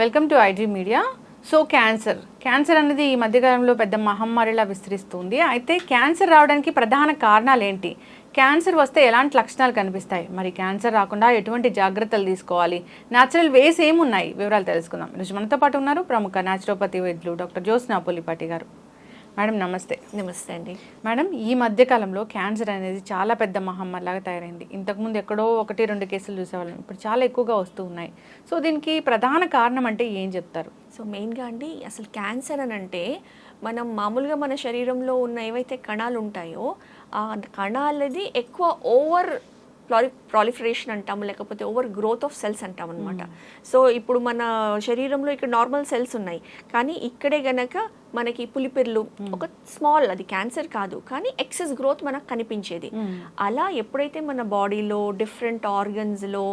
Welcome to IG media so cancer cancer అనేది ఈ మధ్యకాలంలో పెద్ద మహమ్మారిలా విస్తరిస్తుంది. అయితే క్యాన్సర్ రావడానికి ప్రధాన కారణాలు ఏంటి? క్యాన్సర్ వస్తే ఎలాంటి లక్షణాలు కనిపిస్తాయి? మరి క్యాన్సర్ రాకుండా ఎటువంటి జాగ్రత్తలు తీసుకోవాలి? న్యాచురల్ వేస్ ఏమున్నాయి? వివరాలు తెలుసుకుందాం. ఈరోజు మనతో పాటు ఉన్నారు ప్రముఖ న్యాచురోపతి వైద్యులు డాక్టర్ జ్యోత్స్నా పులిపాటి గారు. మేడం నమస్తే. నమస్తే అండి. మేడం ఈ మధ్య కాలంలో క్యాన్సర్ అనేది చాలా పెద్ద మహమ్మారిలాగా తయారైంది. ఇంతకుముందు ఎక్కడో ఒకటి రెండు కేసులు చూసేవాళ్ళం. ఇప్పుడు చాలా ఎక్కువగా వస్తూ ఉన్నాయి. సో దీనికి ప్రధాన కారణం అంటే ఏం చెప్తారు? సో మెయిన్గా అండి అసలు క్యాన్సర్ అని అంటే మనం మామూలుగా మన శరీరంలో ఉన్న ఏవైతే కణాలు ఉంటాయో ఆ కణాలది ఎక్కువ ఓవర్ ప్రాలి ప్రాలిఫరేషన్ అంటాము లేకపోతే ఓవర్ గ్రోత్ ఆఫ్ సెల్స్ అంటాం అనమాట సో ఇప్పుడు మన శరీరంలో ఇక్కడ నార్మల్ సెల్స్ ఉన్నాయి. కానీ ఇక్కడే గనక మనకి పులిపెర్లు ఒక స్మాల్ అది క్యాన్సర్ కాదు కానీ ఎక్సెస్ గ్రోత్ మనకు కనిపించేది. అలా ఎప్పుడైతే మన బాడీలో డిఫరెంట్ ఆర్గన్స్లో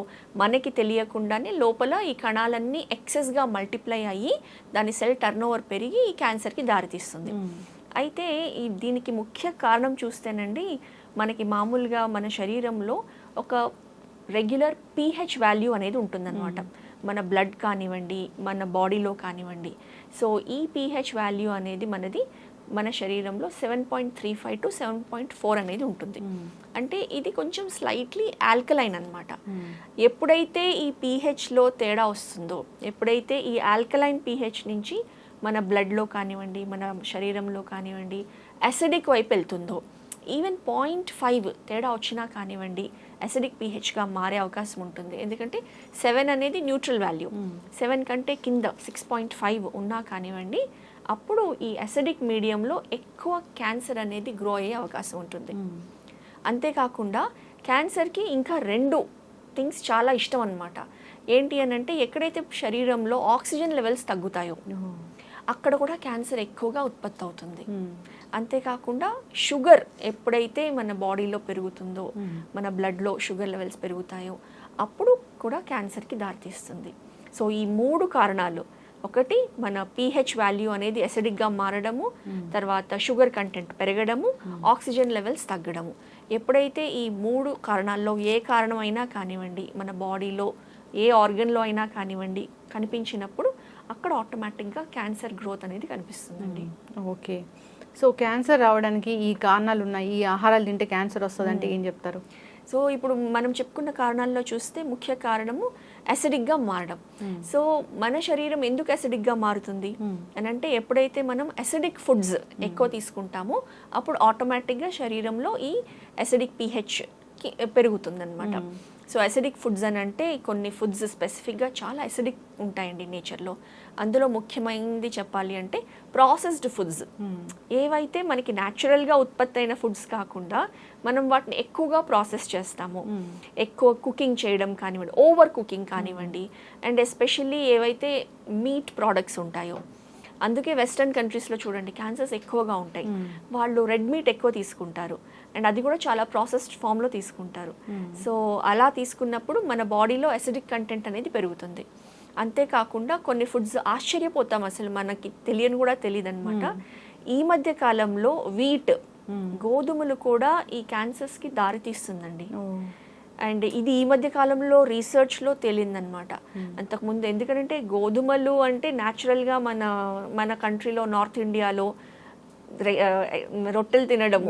మనకి తెలియకుండానే లోపల ఈ కణాలన్నీ ఎక్సెస్గా మల్టిప్లై అయ్యి దాని సెల్ టర్న్ ఓవర్ పెరిగి ఈ క్యాన్సర్కి దారితీస్తుంది. అయితే ఈ దీనికి ముఖ్య కారణం చూస్తేనండి మనకి మామూలుగా మన శరీరంలో ఒక రెగ్యులర్ పీహెచ్ వాల్యూ అనేది ఉంటుందన్నమాట. మన బ్లడ్ కానివ్వండి మన బాడీలో కానివ్వండి. సో ఈ పీహెచ్ వాల్యూ అనేది మనది మన శరీరంలో seven point three five to seven point four అనేది ఉంటుంది. అంటే ఇది కొంచెం స్లైట్లీ ఆల్కలైన్ అనమాట ఎప్పుడైతే ఈ పీహెచ్లో తేడా వస్తుందో ఎప్పుడైతే ఈ ఆల్కలైన్ పీహెచ్ నుంచి మన బ్లడ్లో కానివ్వండి మన శరీరంలో కానివ్వండి అసిడిక్ వైపు వెళ్తుందో ఈవెన్ పాయింట్ ఫైవ్ తేడా వచ్చినా కానివ్వండి అసిడిక్ పీహెచ్గా మారే అవకాశం ఉంటుంది. ఎందుకంటే సెవెన్ అనేది న్యూట్రల్ వాల్యూ సెవెన్ కంటే కింద సిక్స్ పాయింట్ ఫైవ్ ఉన్నా కానివ్వండి అప్పుడు ఈ అసిడిక్ మీడియంలో ఎక్కువ క్యాన్సర్ అనేది గ్రో అయ్యే అవకాశం ఉంటుంది. అంతేకాకుండా క్యాన్సర్కి ఇంకా రెండు థింగ్స్ చాలా ఇష్టం అనమాట ఏంటి అని అంటే ఎక్కడైతే శరీరంలో ఆక్సిజన్ లెవెల్స్ తగ్గుతాయో అక్కడ కూడా క్యాన్సర్ ఎక్కువగా ఉత్పత్తి అవుతుంది. అంతేకాకుండా షుగర్ ఎప్పుడైతే మన బాడీలో పెరుగుతుందో మన బ్లడ్లో షుగర్ లెవెల్స్ పెరుగుతాయో అప్పుడు కూడా క్యాన్సర్కి దారితీస్తుంది. సో ఈ మూడు కారణాలు. ఒకటి మన పీహెచ్ వాల్యూ అనేది అసిడిక్గా మారడము. తర్వాత షుగర్ కంటెంట్ పెరగడము. ఆక్సిజన్ లెవెల్స్ తగ్గడము. ఎప్పుడైతే ఈ మూడు కారణాల్లో ఏ కారణం అయినా కానివ్వండి మన బాడీలో ఏ ఆర్గన్లో అయినా కానివ్వండి కనిపించినప్పుడు అక్కడ ఆటోమేటిక్గా క్యాన్సర్ గ్రోత్ అనేది కనిపిస్తుందండి. ఓకే. సో క్యాన్సర్ రావడానికి ఈ కారణాలు ఉన్నాయి ఈ ఆహారాలు తింటే క్యాన్సర్ వస్తుందంటే ఏం చెప్తారు? సో ఇప్పుడు మనం చెప్పుకున్న కారణాల్లో చూస్తే ముఖ్య కారణము అసిడిక్గా మారడం. సో మన శరీరం ఎందుకు అసిడిక్గా మారుతుంది? అని అంటే ఎప్పుడైతే మనం అసిడిక్ ఫుడ్స్ ఎక్కువ తీసుకుంటామో అప్పుడు ఆటోమేటిక్గా శరీరంలో ఈ అసిడిక్ పీహెచ్ పెరుగుతుందన్నమాట. సో అసిడిక్ ఫుడ్స్ అని అంటే కొన్ని ఫుడ్స్ స్పెసిఫిక్గా చాలా అసిడిక్ ఉంటాయండి నేచర్లో అందులో ముఖ్యమైనది చెప్పాలి అంటే ప్రాసెస్డ్ ఫుడ్స్ ఏవైతే మనకి న్యాచురల్గా ఉత్పత్తి అయిన ఫుడ్స్ కాకుండా మనం వాటిని ఎక్కువగా ప్రాసెస్ చేస్తాము. ఎక్కువ కుకింగ్ చేయడం కానివ్వండి ఓవర్ కుకింగ్ కానివ్వండి. అండ్ ఎస్పెషల్లీ ఏవైతే మీట్ ప్రోడక్ట్స్ ఉంటాయో అందుకే వెస్ట్రన్ కంట్రీస్లో చూడండి క్యాన్సర్స్ ఎక్కువగా ఉంటాయి. వాళ్ళు రెడ్ మీట్ ఎక్కువ తీసుకుంటారు. అండ్ అది కూడా చాలా ప్రాసెస్డ్ ఫామ్లో తీసుకుంటారు. సో అలా తీసుకున్నప్పుడు మన బాడీలో అసిడిక్ కంటెంట్ అనేది పెరుగుతుంది. అంతేకాకుండా కొన్ని ఫుడ్స్ ఆశ్చర్యపోతాం అసలు మనకి తెలియని కూడా తెలియదు అనమాట ఈ మధ్య కాలంలో వీట్ గోధుమలు కూడా ఈ క్యాన్సర్స్కి దారి తీస్తుందండి అండ్ ఇది ఈ మధ్య కాలంలో రీసెర్చ్లో తేలిందనమాట అంతకుముందు ఎందుకంటే గోధుమలు అంటే న్యాచురల్గా మన మన కంట్రీలో నార్త్ ఇండియాలో రొట్టెలు తినడం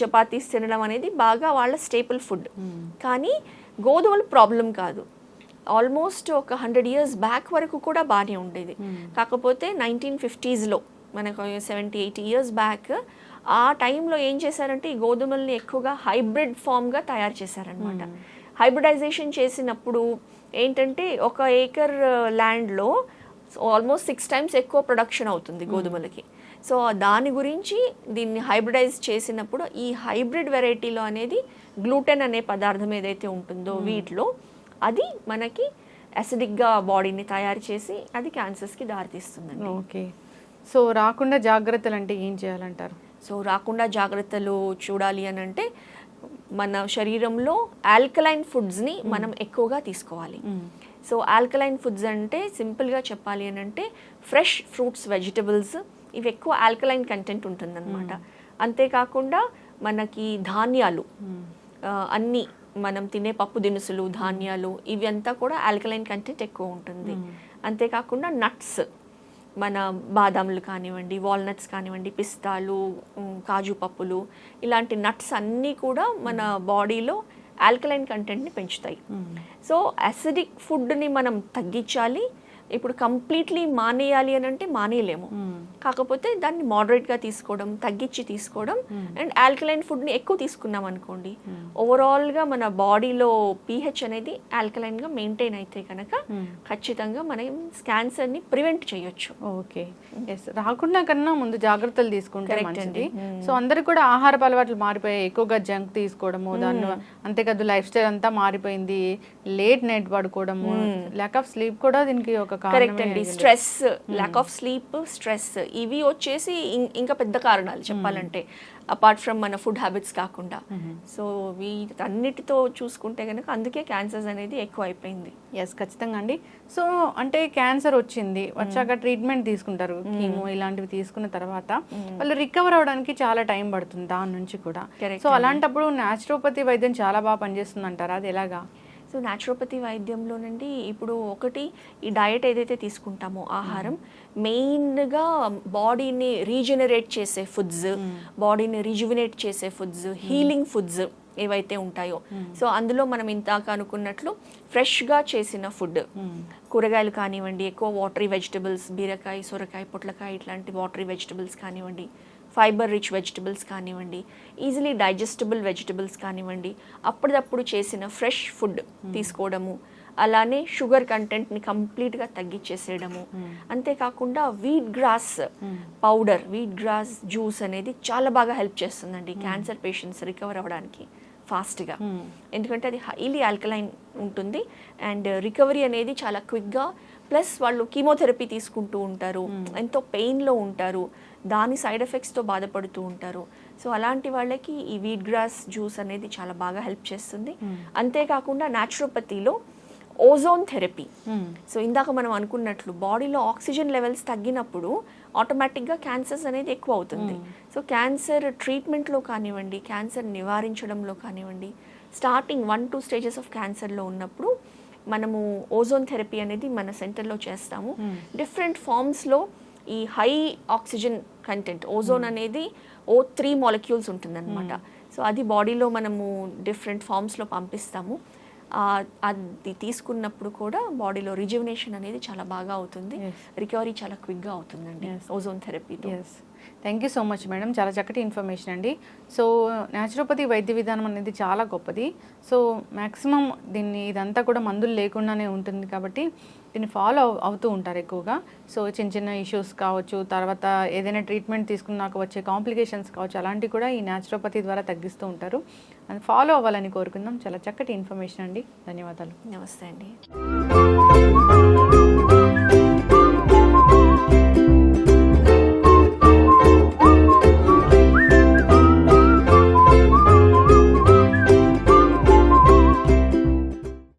చపాతీస్ తినడం అనేది బాగా వాళ్ళ స్టేపుల్ ఫుడ్ కానీ గోధుమలు ప్రాబ్లం కాదు. ఆల్మోస్ట్ ఒక హండ్రెడ్ ఇయర్స్ బ్యాక్ వరకు కూడా బాగానే ఉండేది. కాకపోతే నైన్టీన్ ఫిఫ్టీస్లో మనకు సెవెంటీ ఎయిటీ ఇయర్స్ బ్యాక్ ఆ టైంలో ఏం చేశారంటే ఈ గోధుమల్ని ఎక్కువగా హైబ్రిడ్ ఫామ్గా తయారు చేశారనమాట హైబ్రిడైజేషన్ చేసినప్పుడు ఏంటంటే ఒక ఏకర్ ల్యాండ్లో ఆల్మోస్ట్ సిక్స్ టైమ్స్ ఎక్కువ ప్రొడక్షన్ అవుతుంది గోధుమలకి. సో దాని గురించి దీన్ని హైబ్రిడైజ్ చేసినప్పుడు ఈ హైబ్రిడ్ వెరైటీలో అనేది గ్లూటెన్ అనే పదార్థం ఏదైతే ఉంటుందో వీటిలో అది మనకి అసిడిక్గా బాడీని తయారు చేసి అది క్యాన్సర్స్కి దారితీస్తుందండి. ఓకే. సో రాకుండా జాగ్రత్తలు అంటే ఏం చేయాలంటారు? సో రాకుండా జాగ్రత్తలు చూడాలి అని అంటే మన శరీరంలో ఆల్కలైన్ ఫుడ్స్ని మనం ఎక్కువగా తీసుకోవాలి. సో ఆల్కలైన్ ఫుడ్స్ అంటే సింపుల్గా చెప్పాలి అని అంటే ఫ్రెష్ ఫ్రూట్స్ వెజిటబుల్స్ ఇవి ఎక్కువ ఆల్కలైన్ కంటెంట్ ఉంటుందన్నమాట. అంతేకాకుండా మనకి ధాన్యాలు అన్ని మనం తినే పప్పు దినుసులు ధాన్యాలు ఇవి అంతా కూడా ఆల్కలైన్ కంటెంట్ ఎక్కువ ఉంటుంది. అంతేకాకుండా నట్స్. మన బాదాములు కానివ్వండి వాల్నట్స్ కానివ్వండి పిస్తాలు కాజు పప్పులు ఇలాంటి నట్స్ అన్నీ కూడా మన బాడీలో ఆల్కలైన్ కంటెంట్ని పెంచుతాయి. సో అసిడిక్ ఫుడ్ని మనం తగ్గించాలి. ఇప్పుడు కంప్లీట్లీ మానేయాలి అని అంటే మానేయలేము. కాకపోతే దాన్ని మోడరేట్గా తీసుకోవడం తగ్గించి తీసుకోవడం అండ్ ఆల్కలైన్ ఫుడ్ని ఎక్కువ తీసుకున్నాం అనుకోండి ఓవరాల్గా మన బాడీలో పీహెచ్ అనేది ఆల్కలైన్గా మెయింటైన్ అయితే కనుక ఖచ్చితంగా మనం క్యాన్సర్ని ప్రివెంట్ చేయొచ్చు. ఓకే ఎస్ రాకుండా కన్నా ముందు జాగ్రత్తలు తీసుకుంటే మంచిది. సో అందరికి కూడా ఆహారపు అలవాట్లు మారిపోయాయి. ఎక్కువగా జంక్ తీసుకోవడము దాన్ని అంతేకాదు లైఫ్ స్టైల్ అంతా మారిపోయింది. లేట్ నైట్ పడుకోవడము ల్యాక్ ఆఫ్ స్లీప్ కూడా దీనికి ఒక కరెక్ట్ అండి. Stress lack of sleep stress ఇవి వచ్చేసి ఇంకా పెద్ద కారణాలు చెప్పాలంటే అపార్ట్ ఫ్రమ్ మన ఫుడ్ హ్యాబిట్స్ కాకుండా. సో వీటన్నిటితో చూసుకుంటే కనుక అందుకే క్యాన్సర్స్ అనేది ఎక్కువ అయిపోయింది ఎస్ ఖచ్చితంగా అండి. సో అంటే క్యాన్సర్ వచ్చింది. వచ్చాక ట్రీట్మెంట్ తీసుకుంటారు. కీమో ఇలాంటివి తీసుకున్న తర్వాత వాళ్ళు రికవర్ అవడానికి చాలా టైం పడుతుంది దాని నుంచి కూడా. సో అలాంటప్పుడు న్యాచురోపతి వైద్యం చాలా బాగా పనిచేస్తుంది అంటారా అది ఎలాగా? సో న్యాచురోపతి వైద్యంలో నుండి ఇప్పుడు ఒకటి ఈ డయట్ ఏదైతే తీసుకుంటామో ఆహారం మెయిన్గా బాడీని రీజనరేట్ చేసే ఫుడ్స్ బాడీని రిజువినేట్ చేసే ఫుడ్స్ హీలింగ్ ఫుడ్స్ ఏవైతే ఉంటాయో. సో అందులో మనం ఇంతాక అనుకున్నట్లు ఫ్రెష్గా చేసిన ఫుడ్ కూరగాయలు కానివ్వండి ఎక్కువ వాటరీ వెజిటబుల్స్ బీరకాయ సొరకాయ పొట్లకాయ ఇట్లాంటి వాటరీ వెజిటబుల్స్ కానివ్వండి ఫైబర్ రిచ్ వెజిటబుల్స్ కానివ్వండి ఈజీలీ డైజెస్టబుల్ వెజిటబుల్స్ కానివ్వండి అప్పటిదప్పుడు చేసిన ఫ్రెష్ ఫుడ్ తీసుకోవడము అలానే షుగర్ కంటెంట్ని కంప్లీట్గా తగ్గించేసేయడము. అంతేకాకుండా wheat grass powder wheat grass juice అనేది చాలా బాగా హెల్ప్ చేస్తుందండి. క్యాన్సర్ పేషెంట్స్ రికవర్ అవ్వడానికి ఫాస్ట్గా. ఎందుకంటే అది హైలీ ఆల్కలైన్ ఉంటుంది అండ్ రికవరీ అనేది చాలా క్విక్గా ప్లస్ వాళ్ళు కీమోథెరపీ తీసుకుంటూ ఉంటారు. ఎంతో పెయిన్లో ఉంటారు. దాని సైడ్ ఎఫెక్ట్స్తో బాధపడుతూ ఉంటారు. సో అలాంటి వాళ్ళకి ఈ వీట్ గ్రాస్ జ్యూస్ అనేది చాలా బాగా హెల్ప్ చేస్తుంది. అంతేకాకుండా న్యాచురోపతిలో ఓజోన్ థెరపీ. సో ఇందాక మనం అనుకున్నట్లు బాడీలో ఆక్సిజన్ లెవెల్స్ తగ్గినప్పుడు ఆటోమేటిక్గా క్యాన్సర్స్ అనేది ఎక్కువ అవుతుంది సో క్యాన్సర్ ట్రీట్మెంట్లో కానివ్వండి క్యాన్సర్ నివారించడంలో కానివ్వండి starting one two stages of క్యాన్సర్లో ఉన్నప్పుడు మనము ఓజోన్ థెరపీ అనేది మన సెంటర్లో చేస్తాము. డిఫరెంట్ ఫామ్స్లో ఈ హై ఆక్సిజన్ కంటెంట్ ఓజోన్ అనేది ఓ త్రీ మాలిక్యూల్స్ ఉంటుందన్నమాట. సో అది బాడీలో మనము డిఫరెంట్ ఫామ్స్లో పంపిస్తాము. అది తీసుకున్నప్పుడు కూడా బాడీలో రిజ్యువినేషన్ అనేది చాలా బాగా అవుతుంది. రికవరీ చాలా క్విక్గా అవుతుందండి. Ozone థెరపీతో. Yes thank you so much madam చాలా చక్కటి ఇన్ఫర్మేషన్ అండి. సో న్యాచురోపతి వైద్య విధానం అనేది చాలా గొప్పది. సో మ్యాక్సిమం దీన్ని ఇదంతా కూడా మందులు లేకుండానే ఉంటుంది కాబట్టి దీన్ని ఫాలో అవుతూ ఉంటారు ఎక్కువగా. సో చిన్న చిన్న ఇష్యూస్ కావచ్చు తర్వాత ఏదైనా ట్రీట్మెంట్ తీసుకున్నాక వచ్చే కాంప్లికేషన్స్ కావచ్చు అలాంటివి కూడా ఈ న్యాచురోపతి ద్వారా తగ్గిస్తూ ఉంటారు. అది ఫాలో అవ్వాలని కోరుకుందాం. చాలా చక్కటి ఇన్ఫర్మేషన్ అండి. ధన్యవాదాలు. నమస్తే అండి.